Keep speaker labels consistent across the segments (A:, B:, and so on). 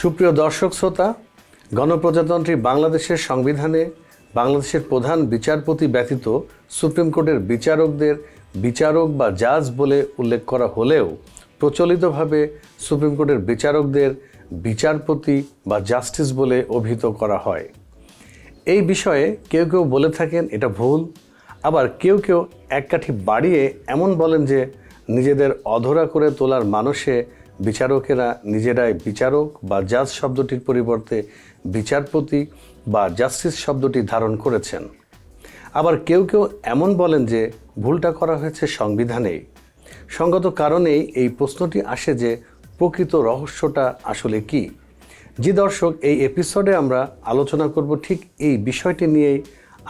A: সুপ্রিয় দর্শক শ্রোতা, গণপ্রজাতন্ত্রী বাংলাদেশের সংবিধানে বাংলাদেশের প্রধান বিচারপতি ব্যতীত সুপ্রিম কোর্টের বিচারকদের বিচারক বা জাজ বলে উল্লেখ করা হলেও প্রচলিতভাবে সুপ্রিম কোর্টের বিচারকদের বিচারপতি বা জাস্টিস বলে অভিহিত করা হয়। এই বিষয়ে কেউ কেউ বলে থাকেন এটা ভুল, আবার কেউ কেউ এক কাঠি বাড়িয়ে এমন বলেন যে নিজেদের অধরা করে তোলার মানুষে বিচারকেরা নিজেরাই বিচারক বা জাজ শব্দটির পরিবর্তে বিচারপতি বা জাস্টিস শব্দটি ধারণ করেছেন। আবার কেউ কেউ এমন বলেন যে ভুলটা করা হয়েছে সংবিধানেই সঙ্গত কারণেই এই প্রশ্নটি আসে যে প্রকৃত রহস্যটা আসলে কি। জি দর্শক, এই এপিসোডে আমরা আলোচনা করব ঠিক এই বিষয়টি নিয়েই।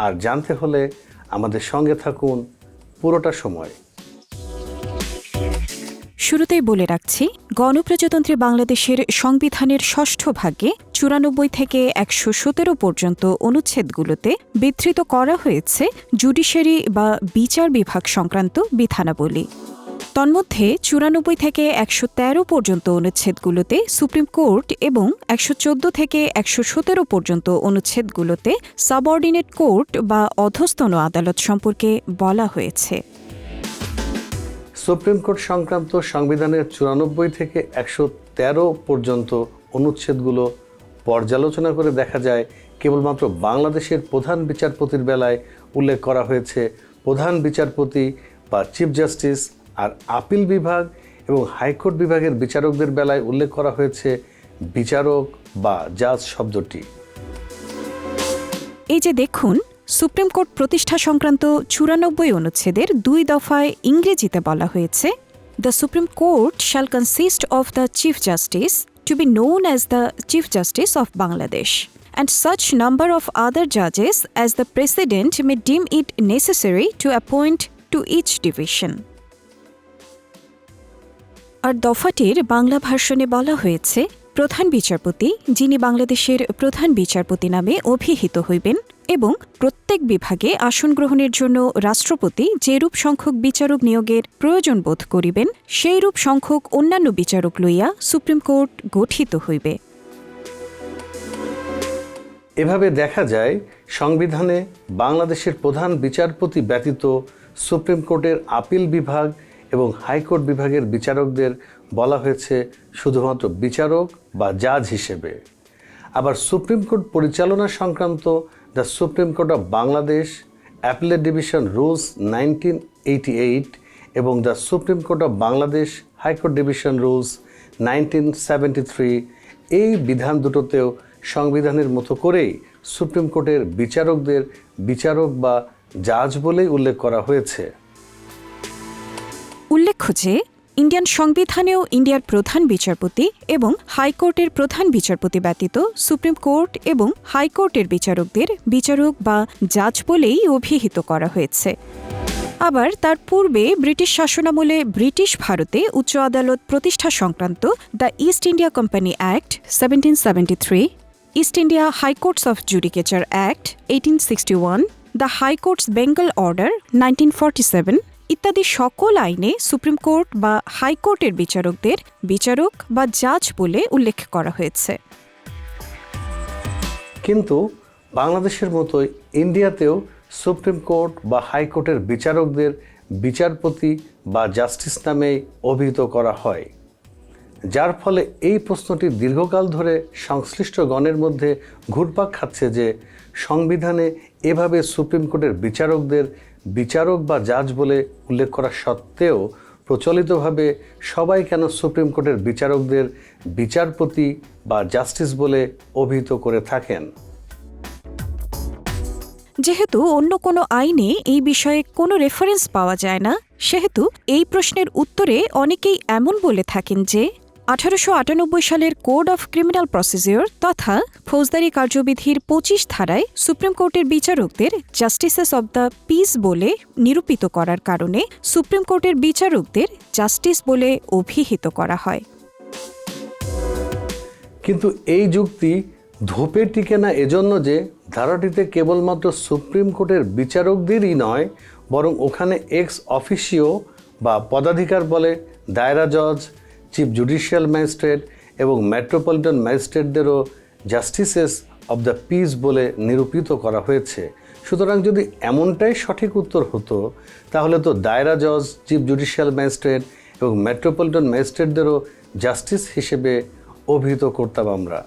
A: আর জানতে হলে আমাদের সঙ্গে থাকুন পুরোটা সময়।
B: শুরুতেই বলে রাখছি, গণপ্রজাতন্ত্রী বাংলাদেশের সংবিধানের ষষ্ঠ ভাগে চুরানব্বই থেকে একশো সতেরো পর্যন্ত অনুচ্ছেদগুলোতে বিধৃত করা হয়েছে জুডিশিয়ারি বা বিচার বিভাগ সংক্রান্ত বিধানাবলী। তন্মধ্যে চুরানব্বই থেকে একশো তেরো পর্যন্ত অনুচ্ছেদগুলোতে সুপ্রিম কোর্ট এবং একশো চোদ্দ থেকে একশো সতেরো পর্যন্ত অনুচ্ছেদগুলোতে সাবঅর্ডিনেট কোর্ট বা অধস্তন আদালত সম্পর্কে বলা হয়েছে।
A: সুপ্রিম কোর্ট সংক্রান্ত সংবিধানের চুরানব্বই থেকে একশো তেরো পর্যন্ত অনুচ্ছেদগুলো পর্যালোচনা করে দেখা যায়, কেবলমাত্র বাংলাদেশের প্রধান বিচারপতির বেলায় উল্লেখ করা হয়েছে। প্রধান বিচারপতি বা চিফ জাস্টিস আর আপিল বিভাগ এবং হাইকোর্ট বিভাগের বিচারকদের বেলায় উল্লেখ করা হয়েছে বিচারক বা জাজ শব্দটি।
B: এই যে দেখুন সুপ্রিম কোর্ট প্রতিষ্ঠা সংক্রান্ত চুরানব্বই অনুচ্ছেদের দুই দফায় ইংরেজিতে বলা হয়েছে the supreme court shall consist of the chief justice to be known as the chief justice of Bangladesh and such number of other judges as the President may deem it necessary to appoint to each division. আর দফাটির বাংলা ভার্সনে বলা হয়েছে প্রধান বিচারপতি, যিনি বাংলাদেশের প্রধান বিচারপতি নামে অভিহিত হইবেন এবং প্রত্যেক বিভাগে আসন গ্রহণের জন্য রাষ্ট্রপতি যেরূপ সংখ্যক বিচারক নিয়োগের প্রয়োজন বোধ করিবেন, সেইরূপ সংখ্যক অন্যান্য বিচারক লইয়া সুপ্রিম কোর্ট গঠিত হইবে।
A: এভাবে দেখা যায়, সংবিধানে বাংলাদেশের প্রধান বিচারপতি ব্যতীত সুপ্রিম কোর্টের আপিল বিভাগ এবং হাইকোর্ট বিভাগের বিচারকদের বলা হয়েছে শুধুমাত্র বিচারক বা জাজ হিসেবে। আবার সুপ্রিম কোর্ট পরিচালনা সংক্রান্ত the supreme court of Bangladesh appellate division rules nineteen eighty eight এবং the supreme court of Bangladesh high court division rules nineteen seventy three এই বিধান দুটোতেও সংবিধানের মতো করেই সুপ্রিম কোর্টের বিচারকদের বিচারক বা জাজ বলেই উল্লেখ করা হয়েছে।
B: উল্লেখ্য যে ইন্ডিয়ান সংবিধানেও ইন্ডিয়ার প্রধান বিচারপতি এবং হাইকোর্টের প্রধান বিচারপতি ব্যতীত সুপ্রিম কোর্ট এবং হাইকোর্টের বিচারকদের বিচারক বা জাজ বলেই অভিহিত করা হয়েছে। আবার তার পূর্বে ব্রিটিশ শাসনামলে ব্রিটিশ ভারতে উচ্চ আদালত প্রতিষ্ঠা সংক্রান্ত the East India company act seventeen seventy three, East India high courts of judicature act eighteen sixty one, the high courts Bengal order nineteen forty seven ইত্যাদি সকল আইনে সুপ্রিম কোর্ট বা হাইকোর্টের বিচারকদের বিচারক বা জাজ বলে উল্লেখ করা হয়েছে।
A: কিন্তু বাংলাদেশের মতোই ইন্ডিয়াতেও সুপ্রিম কোর্ট বা হাইকোর্টের বিচারকদের বিচারপতি বা জাস্টিস নামে অভিহিত করা হয়, যার ফলে এই প্রশ্নটি দীর্ঘকাল ধরে সংশ্লিষ্ট গণের মধ্যে ঘুরপাক খাচ্ছে যে সংবিধানে এভাবে সুপ্রিম কোর্টের বিচারকদের বিচারক বা জাজ বলে উল্লেখ করা সত্ত্বেও প্রচলিতভাবে সবাই কেন সুপ্রিম কোর্টের বিচারকদের বিচারপতি বা জাস্টিস বলে অভিহিত করে থাকেন?
B: যেহেতু অন্য কোনো আইনে এই বিষয়ে কোনো রেফারেন্স পাওয়া যায় না, সেহেতু এই প্রশ্নের উত্তরে অনেকেই এমন বলে থাকেন যে আঠারোশো আটানব্বই সালের কোড অফ ক্রিমিনাল প্রসিজিওর তথা ফৌজদারি কার্যবিধির পঁচিশ ধারায় সুপ্রিম কোর্টের বিচারকদের জাস্টিসেস অব দ্য পিস বলে নিরূপিত করার কারণে সুপ্রিম কোর্টের বিচারকদের জাস্টিস বলে অভিহিত করা হয়।
A: কিন্তু এই যুক্তি ধোপে টিকে না এজন্য যে ধারাটিতে কেবলমাত্র সুপ্রিম কোর্টের বিচারকদেরই নয়, বরং ওখানে এক্স অফিসিও বা পদাধিকার বলে দায়রা জজ চিফ জুডিশিয়াল ম্যাজিস্ট্রেট এবং মেট্রোপলিটন ম্যাজিস্ট্রেটদেরও জাস্টিসেস অব দ্য পিস বলে নিরূপিত করা হয়েছে। সুতরাং যদি এমনটাই সঠিক উত্তর হতো, তাহলে তো দায়রা জজ চিফ জুডিশিয়াল ম্যাজিস্ট্রেট এবং মেট্রোপলিটন ম্যাজিস্ট্রেটদেরও জাস্টিস হিসেবে অভিহিত করতাম আমরা।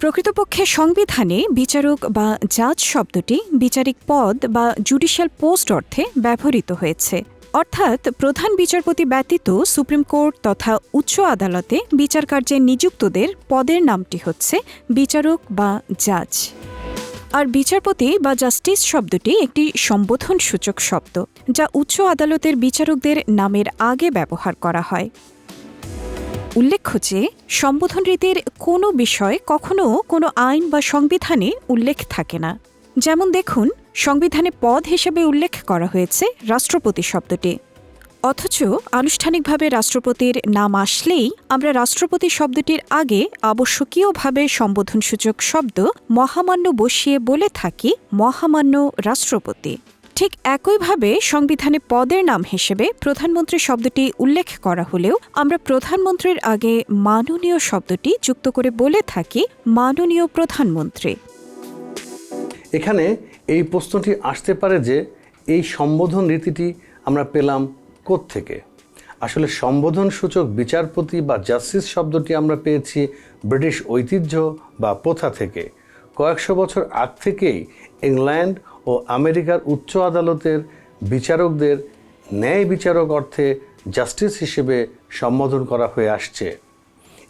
B: প্রকৃতপক্ষে সংবিধানে বিচারক বা জাজ শব্দটি বিচারিক পদ বা জুডিশিয়াল পোস্ট অর্থে ব্যবহৃত হয়েছে। অর্থাৎ প্রধান বিচারপতি ব্যতীত সুপ্রিম কোর্ট তথা উচ্চ আদালতে বিচার কার্যে নিযুক্তদের পদের নামটি হচ্ছে বিচারক বা জাজ। আর বিচারপতি বা জাস্টিস শব্দটি একটি সম্বোধন সূচক শব্দ, যা উচ্চ আদালতের বিচারকদের নামের আগে ব্যবহার করা হয়। উল্লেখ্য যে, সম্বোধন রীতির কোনো বিষয় কখনো কোনো আইন বা সংবিধানে উল্লেখ থাকে না। যেমন দেখুন সংবিধানে পদ হিসেবে উল্লেখ করা হয়েছে রাষ্ট্রপতি শব্দটি। অথচ আনুষ্ঠানিকভাবে রাষ্ট্রপতির নাম আসলেই আমরা রাষ্ট্রপতি শব্দটির আগে আবশ্যকীয়ভাবে সম্বোধনসূচক শব্দ মহামান্য বসিয়ে বলে থাকি মহামান্য রাষ্ট্রপতি। ঠিক একইভাবে সংবিধানে পদের নাম হিসেবে প্রধানমন্ত্রী শব্দটি উল্লেখ করা হলেও আমরা প্রধানমন্ত্রীর আগে মাননীয় শব্দটি যুক্ত করে বলে থাকি মাননীয় প্রধানমন্ত্রী।
A: এখানে এই প্রশ্নটি আসতে পারে যে এই সম্বোধন রীতিটি আমরা পেলাম থেকে আসলে সম্বোধন সূচক বিচারপতি বা জাস্টিস শব্দটি আমরা পেয়েছি ব্রিটিশ ঐতিহ্য বা প্রথা থেকে। কয়েকশো বছর আগ থেকেই ইংল্যান্ড ও আমেরিকার উচ্চ আদালতের বিচারকদের ন্যায় বিচারক অর্থে জাস্টিস হিসেবে সম্বোধন করা হয়ে আসছে।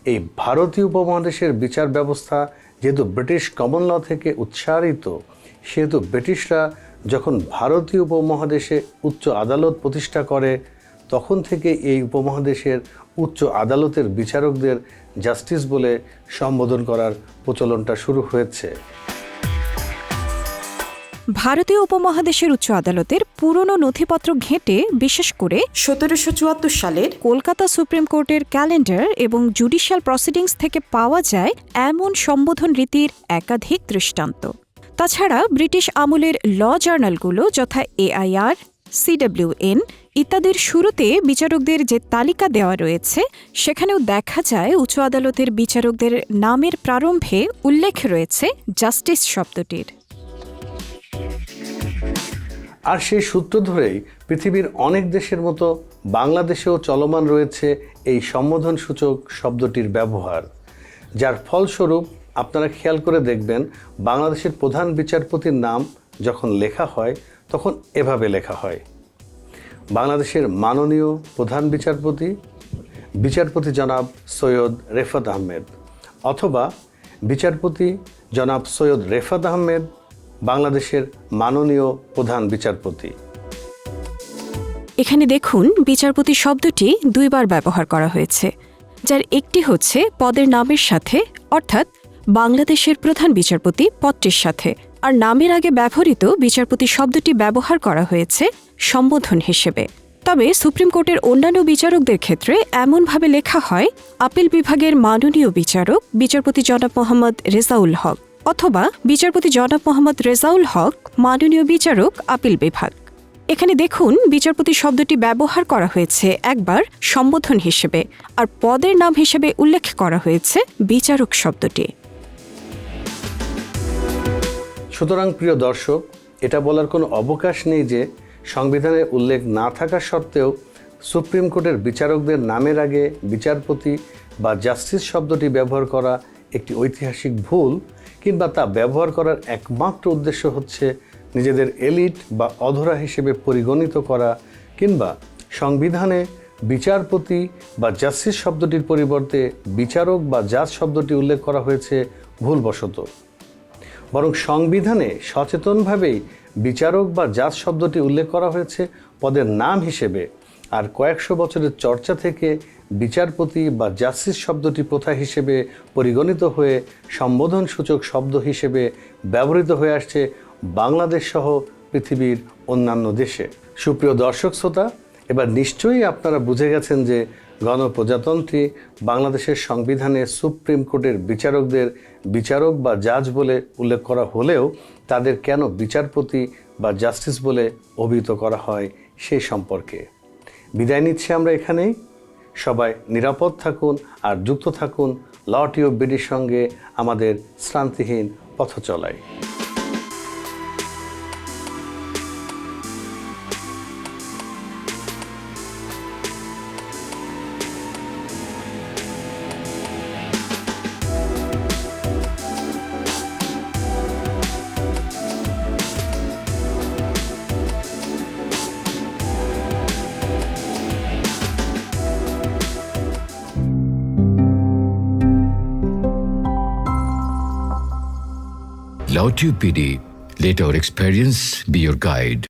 A: এই ভারতীয় উপমহাদেশের বিচার ব্যবস্থা যেহেতু ব্রিটিশ কমন ল থেকে উৎসারিত সেহেতু ব্রিটিশরা যখন ভারতীয় উপমহাদেশে উচ্চ আদালত প্রতিষ্ঠা করে, তখন থেকে এই উপমহাদেশের উচ্চ আদালতের বিচারকদের জাস্টিস বলে সম্বোধন করার প্রচলনটা শুরু হয়েছে।
B: ভারতীয় উপমহাদেশের উচ্চ আদালতের পুরনো নথিপত্র ঘেঁটে, বিশেষ করে সতেরোশো চুয়াত্তর সালের কলকাতা সুপ্রিম কোর্টের ক্যালেন্ডার এবং জুডিশিয়াল প্রসিডিংস থেকে পাওয়া যায় এমন সম্বোধন রীতির একাধিক দৃষ্টান্ত। তাছাড়া ব্রিটিশ আমলের ল জার্নালগুলো যথা এআইআর সিডব্লিউএন ইত্যাদির শুরুতে বিচারকদের যে তালিকা দেওয়া রয়েছে, সেখানেও দেখা যায় উচ্চ আদালতের বিচারকদের নামের প্রারম্ভে উল্লেখ রয়েছে জাস্টিস শব্দটির।
A: আর সেই সূত্র ধরেই পৃথিবীর অনেক দেশের মতো বাংলাদেশেও চলমান রয়েছে এই সম্বোধন সূচক শব্দটির ব্যবহার, যার ফলস্বরূপ আপনারা খেয়াল করে দেখবেন, বাংলাদেশের প্রধান বিচারপতির নাম যখন লেখা হয়, তখন এভাবে লেখা হয়। বাংলাদেশের মাননীয় প্রধান বিচারপতি বিচারপতি জনাব সৈয়দ রেফাত আহমেদ, অথবা বিচারপতি জনাব সৈয়দ রেফাত আহমেদ, বাংলাদেশের মাননীয় প্রধান বিচারপতি।
B: এখানে দেখুন, বিচারপতি শব্দটি দুইবার ব্যবহার করা হয়েছে, যার একটি হচ্ছে পদের নামের সাথে, অর্থাৎ বাংলাদেশের প্রধান বিচারপতি পদটির সাথে। আর নামের আগে ব্যবহৃত বিচারপতি শব্দটি ব্যবহার করা হয়েছে সম্বোধন হিসেবে। তবে সুপ্রিম কোর্টের অন্যান্য বিচারকদের ক্ষেত্রে এমনভাবে লেখা হয়, আপিল বিভাগের মাননীয় বিচারক বিচারপতি জনাব মোহাম্মদ রেজাউল হক অথবা বিচারপতি জনাব মোহাম্মদ রেজাউল হক, মাননীয় বিচারক আপিল বিভাগ। এখানে দেখুন, বিচারপতি শব্দটি ব্যবহার করা হয়েছে একবার সম্বোধন হিসেবে, আর পদের নাম হিসেবে উল্লেখ করা হয়েছে বিচারক শব্দটি।
A: সুতরাং, প্রিয় দর্শক, এটা বলার কোনো অবকাশ নেই যে সংবিধানে উল্লেখ না থাকা সত্ত্বেও সুপ্রিম কোর্টের বিচারকদের নামের আগে বিচারপতি বা জাস্টিস শব্দটি ব্যবহার করা একটি ঐতিহাসিক ভুল কিংবা তা ব্যবহার করার একমাত্র উদ্দেশ্য হচ্ছে নিজেদের এলিট বা অধরা হিসেবে পরিগণিত করা কিংবা সংবিধানে বিচারপতি বা জাস্টিস শব্দটির পরিবর্তে বিচারক বা জাজ শব্দটি উল্লেখ করা হয়েছে ভুলবশত। বরং সংবিধানে সচেতনভাবেই বিচারক বা জাজ শব্দটি উল্লেখ করা হয়েছে পদের নাম হিসেবে। আর কয়েকশো বছরের চর্চা থেকে বিচারপতি বা জাস্টিস শব্দটি প্রথা হিসেবে পরিগণিত হয়ে সম্বোধন সূচক শব্দ হিসেবে ব্যবহৃত হয়ে আসছে বাংলাদেশ সহ পৃথিবীর অন্যান্য দেশে। সুপ্রিয় দর্শক শ্রোতা, এবার নিশ্চয়ই আপনারা বুঝে গেছেন যে গণপ্রজাতন্ত্রী বাংলাদেশের সংবিধানে সুপ্রিম কোর্টের বিচারকদের বিচারক বা জাজ বলে উল্লেখ করা হলেও তাদের কেন বিচারপতি বা জাস্টিস বলে অভিহিত করা হয় সে সম্পর্কে। বিদায় নিচ্ছি আমরা এখানেই। সবাই নিরাপদ থাকুন আর যুক্ত থাকুন। ল টিউব বিডির সঙ্গে আমাদের শ্রান্তিহীন পথ চলায়
C: Lautube PD. Let our experience be your guide.